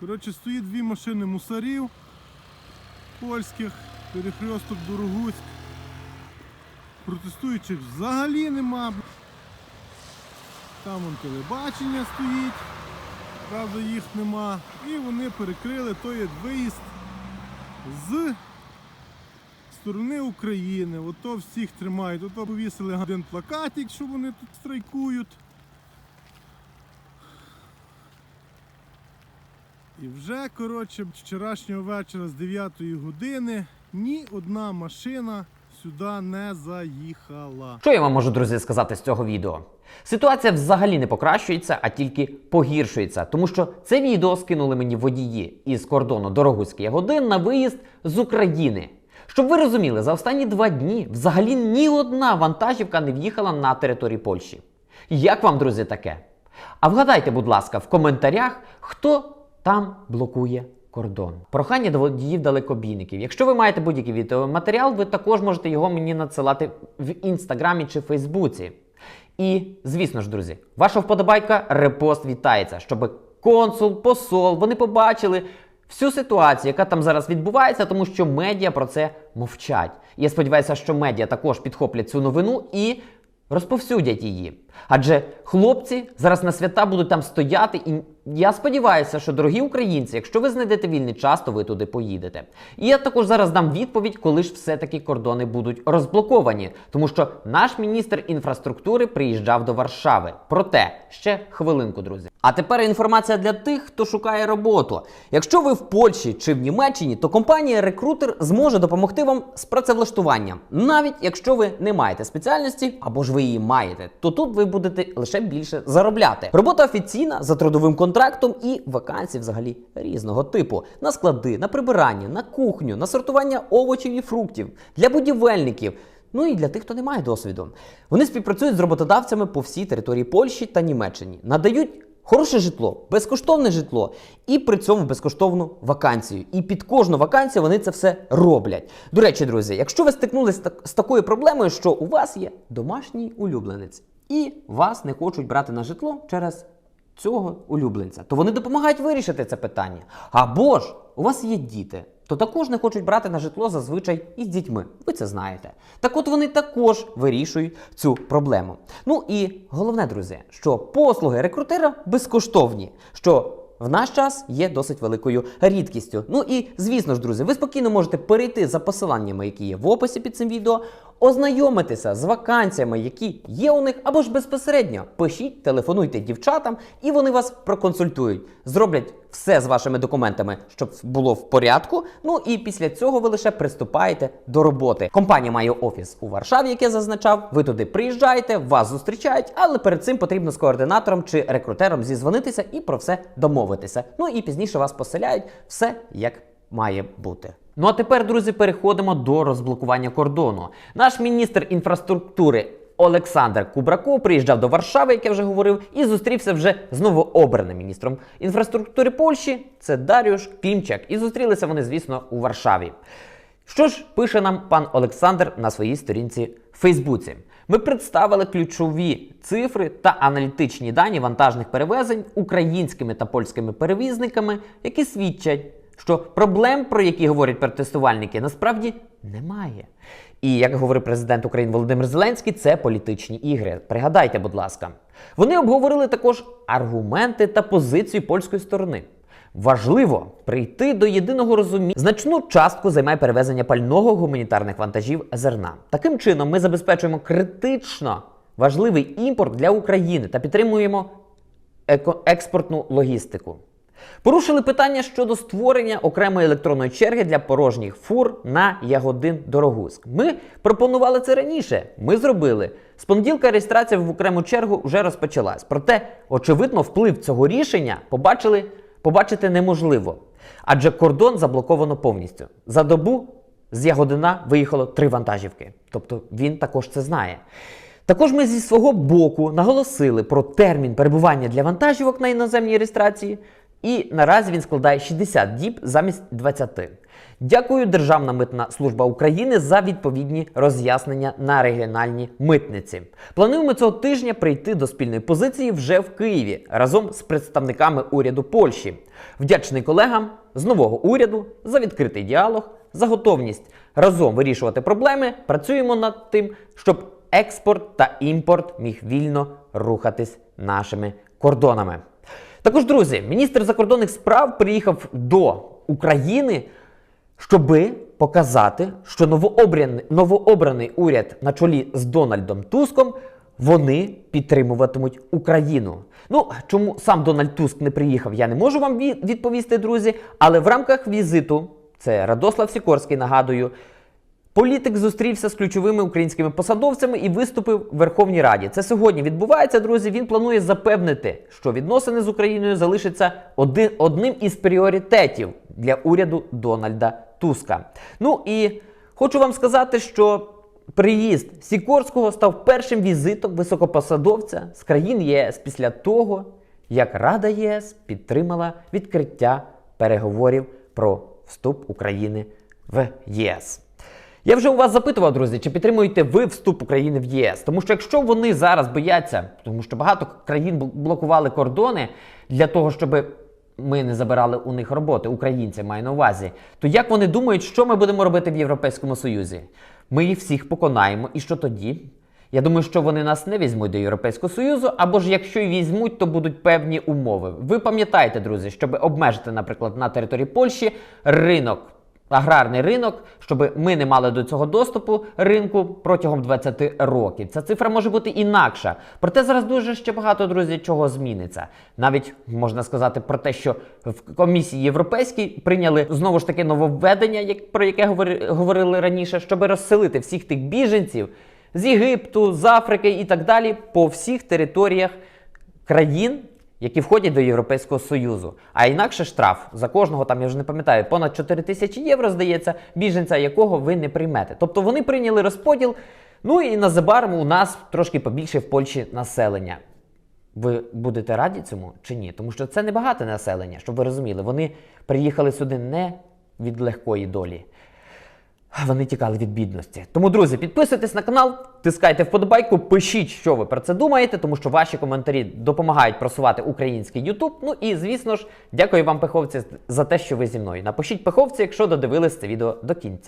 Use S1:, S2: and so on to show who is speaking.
S1: Коротше, стоїть дві машини мусарів польських, перехресток Дорогуськ. Протестуючих взагалі нема. Там вон телебачення стоїть, правда їх нема. І вони перекрили той виїзд з сторони України. Ото всіх тримають. Ото повісили один плакатик, що вони тут страйкують. І вже, коротше, вчорашнього вечора з 9 години ні одна машина сюди не заїхала.
S2: Що я вам можу, друзі, сказати з цього відео? Ситуація взагалі не покращується, а тільки погіршується, тому що це відео скинули мені водії із кордону Дорогуський годин на виїзд з України. Щоб ви розуміли, за останні два дні взагалі ні одна вантажівка не в'їхала на територію Польщі. Як вам, друзі, таке? А вгадайте, будь ласка, в коментарях, хто там блокує кордон. Прохання до водіїв далекобійників. Якщо ви маєте будь-який відеоматеріал, ви також можете його мені надсилати в інстаграмі чи Фейсбуці. І, звісно ж, друзі, ваша вподобайка репост вітається, щоб консул, посол, вони побачили всю ситуацію, яка там зараз відбувається, тому що медіа про це мовчать. Я сподіваюся, що медіа також підхоплять цю новину і розповсюдять її. Адже хлопці зараз на свята будуть там стояти, і я сподіваюся, що дорогі українці, якщо ви знайдете вільний час, то ви туди поїдете. І я також зараз дам відповідь, коли ж все-таки кордони будуть розблоковані, тому що наш міністр інфраструктури приїжджав до Варшави. Проте ще хвилинку, друзі. А тепер інформація для тих, хто шукає роботу. Якщо ви в Польщі чи в Німеччині, то компанія рекрутер зможе допомогти вам з працевлаштуванням, навіть якщо ви не маєте спеціальності або ж ви її маєте, то тут ви будете лише більше заробляти. Робота офіційна за трудовим контрактом і вакансії взагалі різного типу: на склади, на прибирання, на кухню, на сортування овочів і фруктів для будівельників. Ну і для тих, хто не має досвіду. Вони співпрацюють з роботодавцями по всій території Польщі та Німеччині, надають хороше житло, безкоштовне житло і при цьому безкоштовну вакансію. І під кожну вакансію вони це все роблять. До речі, друзі, якщо ви стикнулися з такою проблемою, що у вас є домашній улюбленець, і вас не хочуть брати на житло через цього улюбленця, то вони допомагають вирішити це питання. Або ж у вас є діти, то також не хочуть брати на житло зазвичай із дітьми. Ви це знаєте. Так от вони також вирішують цю проблему. Ну і головне, друзі, що послуги рекрутера безкоштовні. що в наш час є досить великою рідкістю. Ну і звісно ж, друзі, ви спокійно можете перейти за посиланнями, які є в описі під цим відео, ознайомитися з вакансіями, які є у них, або ж безпосередньо пишіть, телефонуйте дівчатам, і вони вас проконсультують, зроблять все з вашими документами, щоб було в порядку. Ну і після цього ви лише приступаєте до роботи. Компанія має офіс у Варшаві, як я зазначав. Ви туди приїжджаєте, вас зустрічають, але перед цим потрібно з координатором чи рекрутером зізвонитися і про все домовитися. Ну і пізніше вас поселяють все як має бути. Ну а тепер, друзі, переходимо до розблокування кордону. Наш міністр інфраструктури Олександр Кубраков приїжджав до Варшави, як я вже говорив, і зустрівся вже з новообраним міністром інфраструктури Польщі. Це Даріуш Клімчак. І зустрілися вони, звісно, у Варшаві. Що ж пише нам пан Олександр на своїй сторінці в Фейсбуці? Ми представили ключові цифри та аналітичні дані вантажних перевезень українськими та польськими перевізниками, які свідчать, що проблем, про які говорять протестувальники, насправді немає. І як говорив президент України Володимир Зеленський, це політичні ігри. Пригадайте, будь ласка, вони обговорили також аргументи та позицію польської сторони. Важливо прийти до єдиного розуміння. Значну частку займає перевезення пального гуманітарних вантажів зерна. Таким чином, ми забезпечуємо критично важливий імпорт для України та підтримуємо еко- експортну логістику. Порушили питання щодо створення окремої електронної черги для порожніх фур на Ягодин Дорогуськ. Ми пропонували це раніше. Ми зробили. З понеділка реєстрація в окрему чергу вже розпочалась. Проте, очевидно, вплив цього рішення побачили, побачити неможливо. Адже кордон заблоковано повністю. За добу з Ягодина виїхало три вантажівки. Тобто він також це знає. Також ми зі свого боку наголосили про термін перебування для вантажівок на іноземній реєстрації І наразі він складає 60 діб замість 20. Дякую Державна митна служба України за відповідні роз'яснення на регіональні митниці. Плануємо цього тижня прийти до спільної позиції вже в Києві разом з представниками уряду Польщі. Вдячний колегам з нового уряду за відкритий діалог, за готовність разом вирішувати проблеми. Працюємо над тим, щоб експорт та імпорт міг вільно рухатись нашими кордонами. Також, друзі, міністр закордонних справ приїхав до України, щоби показати, що новообраний, новообраний уряд на чолі з Дональдом Туском вони підтримуватимуть Україну. Ну чому сам Дональд Туск не приїхав, я не можу вам відповісти, друзі. Але в рамках візиту, це Радослав Сікорський, нагадую, Політик зустрівся з ключовими українськими посадовцями і виступив в Верховній Раді. Це сьогодні відбувається, друзі. Він планує запевнити, що відносини з Україною залишаться один, одним із пріоритетів для уряду Дональда Туска. Ну і хочу вам сказати, що приїзд Сікорського став першим візитом високопосадовця з країн ЄС після того, як Рада ЄС підтримала відкриття переговорів про вступ України в ЄС. Я вже у вас запитував, друзі, чи підтримуєте ви вступ України в ЄС? Тому що якщо вони зараз бояться, тому що багато країн блокували кордони для того, щоб ми не забирали у них роботи, українці маю на увазі, то як вони думають, що ми будемо робити в Європейському Союзі? Ми їх всіх поконаємо, і що тоді? Я думаю, що вони нас не візьмуть до Європейського Союзу, або ж якщо й візьмуть, то будуть певні умови. Ви пам'ятаєте, друзі, щоб обмежити, наприклад, на території Польщі ринок аграрний ринок, щоб ми не мали до цього доступу ринку протягом 20 років. Ця цифра може бути інакша. Проте зараз дуже ще багато друзі чого зміниться. Навіть можна сказати про те, що в комісії європейській прийняли знову ж таки нововведення, як про яке говори- говорили раніше, щоб розселити всіх тих біженців з Єгипту, з Африки і так далі по всіх територіях країн, які входять до Європейського Союзу. А інакше штраф за кожного, там я вже не пам'ятаю, понад 4 тисячі євро, здається, біженця якого ви не приймете. Тобто вони прийняли розподіл. Ну і незабаром у нас трошки побільше в Польщі населення. Ви будете раді цьому чи ні? Тому що це небагате населення, щоб ви розуміли. Вони приїхали сюди не від легкої долі. Вони тікали від бідності. Тому, друзі, підписуйтесь на канал, тискайте вподобайку, пишіть, що ви про це думаєте, тому що ваші коментарі допомагають просувати український YouTube. Ну і звісно ж, дякую вам, пеховці, за те, що ви зі мною. Напишіть пеховці, якщо додивились це відео до кінця.